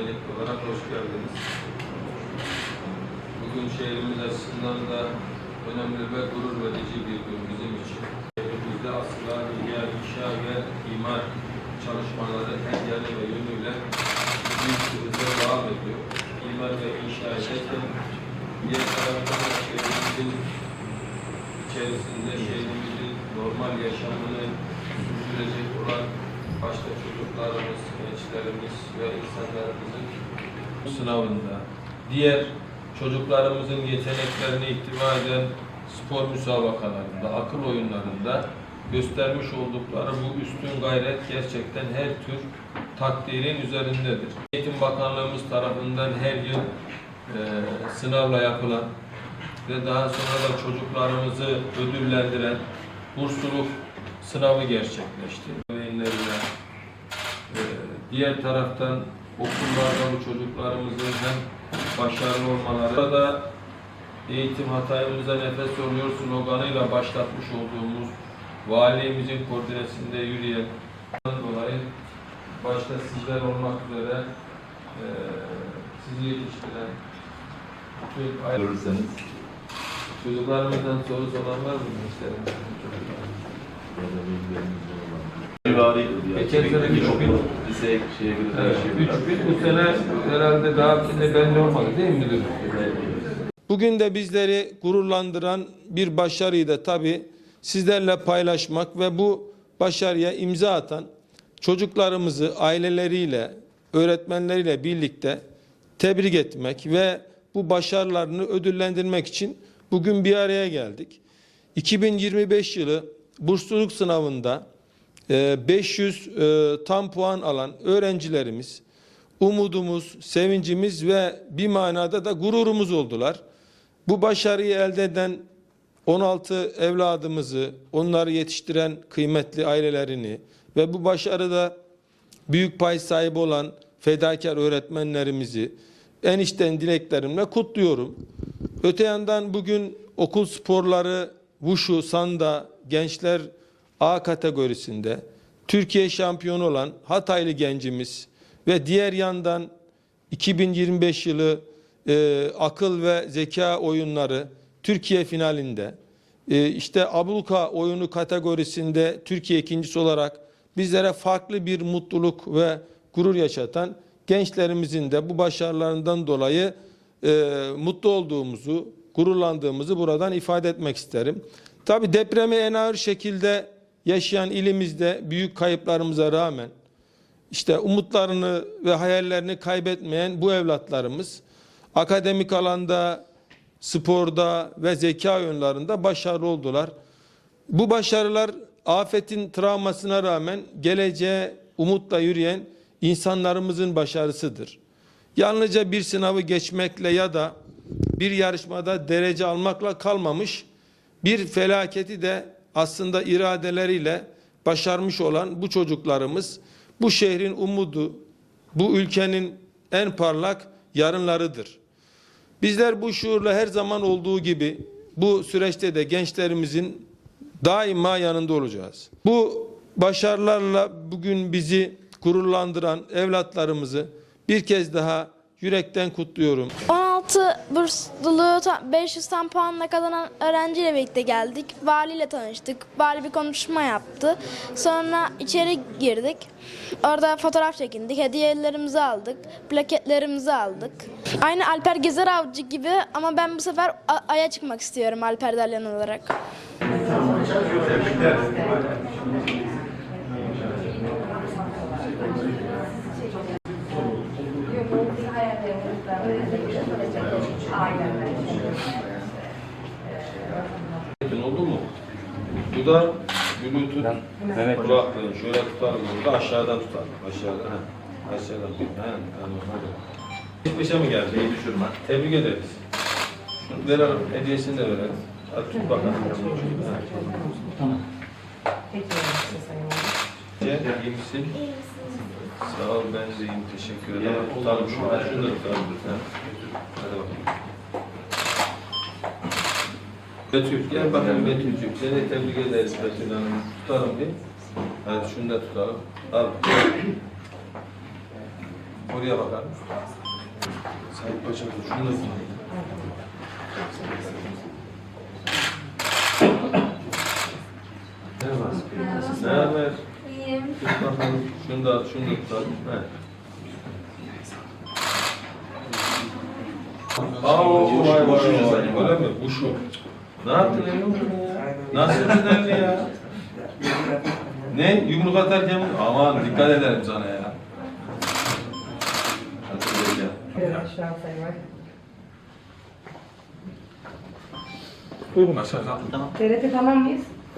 öncelikli olarak hoş geldiniz. Bugün şehrimiz açısından da önemli ve gurur verici bir gün bizim için. Şehrimizde asıla, ihya, inşa ve imar çalışmaları her yanı ve yönüyle büyük hızla devam ediyor. İmar ve inşa ederken diğer taraftan şehrimizin içerisinde şehrimizin normal yaşamını sürdürecek olan başta çocuklarımız, gençlerimiz ve insanlarımızın sınavında, diğer çocuklarımızın yeteneklerini ihtiva eden spor müsabakalarında, akıl oyunlarında göstermiş oldukları bu üstün gayret gerçekten her tür takdirin üzerindedir. Eğitim Bakanlığımız tarafından her yıl e, sınavla yapılan ve daha sonra da çocuklarımızı ödüllendiren bursluluk sınavı gerçekleşti. Ebeveynlerine, e, diğer taraftan okullarda bu çocuklarımızın hem başarılı olmaları da eğitim hatayımıza nefes oluyor sloganıyla başlatmış olduğumuz valimizin koordinesinde yürüyen dolayı başta sizler olmak üzere e, sizi yetiştiren bütün Görürseniz. Çocuklarımızdan soru soran var mı? Gençlerimizden? ya da bilgileriniz olan. Civarıydı. Geçen sene üç Çok bin. Lise şeye göre Evet, değişiyor. üç bin bu sene herhalde daha şimdi belli olmadı değil mi müdürüm? Bugün de bizleri gururlandıran bir başarıyı da tabii sizlerle paylaşmak ve bu başarıya imza atan çocuklarımızı aileleriyle, öğretmenleriyle birlikte tebrik etmek ve bu başarılarını ödüllendirmek için bugün bir araya geldik. 2025 yılı bursluluk sınavında 500 e, tam puan alan öğrencilerimiz umudumuz, sevincimiz ve bir manada da gururumuz oldular. Bu başarıyı elde eden 16 evladımızı, onları yetiştiren kıymetli ailelerini ve bu başarıda büyük pay sahibi olan fedakar öğretmenlerimizi en içten dileklerimle kutluyorum. Öte yandan bugün okul sporları Wushu, Sanda, gençler A kategorisinde Türkiye şampiyonu olan Hataylı gencimiz ve diğer yandan 2025 yılı e, akıl ve zeka oyunları Türkiye finalinde e, işte abluka oyunu kategorisinde Türkiye ikincisi olarak bizlere farklı bir mutluluk ve gurur yaşatan gençlerimizin de bu başarılarından dolayı e, mutlu olduğumuzu, gururlandığımızı buradan ifade etmek isterim. Tabi depremi en ağır şekilde yaşayan ilimizde büyük kayıplarımıza rağmen işte umutlarını ve hayallerini kaybetmeyen bu evlatlarımız akademik alanda, sporda ve zeka oyunlarında başarılı oldular. Bu başarılar afetin travmasına rağmen geleceğe umutla yürüyen insanlarımızın başarısıdır. Yalnızca bir sınavı geçmekle ya da bir yarışmada derece almakla kalmamış, bir felaketi de aslında iradeleriyle başarmış olan bu çocuklarımız bu şehrin umudu, bu ülkenin en parlak yarınlarıdır. Bizler bu şuurla her zaman olduğu gibi bu süreçte de gençlerimizin daima yanında olacağız. Bu başarılarla bugün bizi gururlandıran evlatlarımızı bir kez daha yürekten kutluyorum. 16 bursluluğu ta- 500 tam puanla kazanan öğrenciyle birlikte geldik. Valiyle tanıştık. Vali bir konuşma yaptı. Sonra içeri girdik. Orada fotoğraf çekindik. Hediyelerimizi aldık. Plaketlerimizi aldık. Aynı Alper Gezer Avcı gibi ama ben bu sefer Ay'a çıkmak istiyorum Alper Dalyan olarak. Yakın Bu da Bluetooth kulaklığın şöyle tutalım burada aşağıdan tutalım. Aşağıdan. Ha. Aşağıdan. Ha, tamam hadi. Çıkmışa mı geldi? İyi düşürme. Tebrik ederiz. Şunu verelim. Hediyesini de verelim. Hadi tut bakalım. Tamam. İyi misin? Sağ ol ben de iyiyim. Teşekkür ederim. Tutalım şunu. Şunu da tutalım. Ha. Hadi bakalım. Betül, gel bakalım Betül'cüğüm. Seni tebrik ederiz Betül Hanım. Tutalım bir. Hadi şunu da tutalım. Al. Oraya bakalım. Sayın Paşa Şunu da Ne haber? İyiyim. Tut bakalım. Şunu da, şunu da tutalım. He. Aa, vay vay vay. Öyle mi? Bu şu. Ne yaptın evim ya? Nasıl güzelli ya? Ne? Yumruk atarken mi? Aman dikkat ederim sana ya. Evet, aşağı kalk. TRT tamam mıyız?